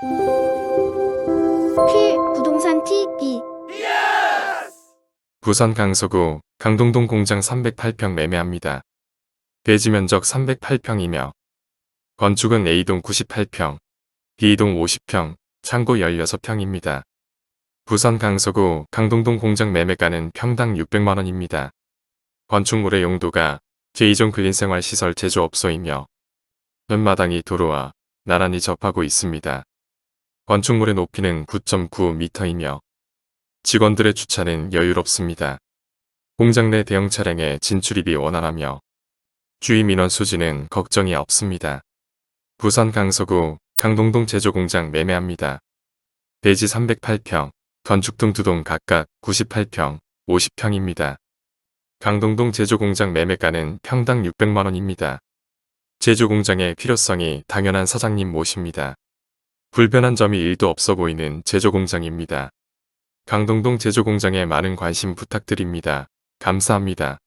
필 부동산 TV 부산 강서구 강동동 공장 308평 매매합니다. 대지 면적 308평이며 건축은 A동 98평, B동 50평, 창고 16평입니다. 부산 강서구 강동동 공장 매매가는 평당 600만원입니다. 건축물의 용도가 제2종 근린생활시설 제조업소이며 현마당이 도로와 나란히 접하고 있습니다. 건축물의 높이는 9.9m이며 직원들의 주차는 여유롭습니다. 공장 내 대형 차량의 진출입이 원활하며 주위 민원 수지는 걱정이 없습니다. 부산 강서구 강동동 제조공장 매매합니다. 대지 308평, 건축 등 두 동 각각 98평, 50평입니다. 강동동 제조공장 매매가는 평당 600만원입니다. 제조공장의 필요성이 당연한 사장님 모십니다. 불편한 점이 1도 없어 보이는 제조공장입니다. 강동동 제조공장에 많은 관심 부탁드립니다. 감사합니다.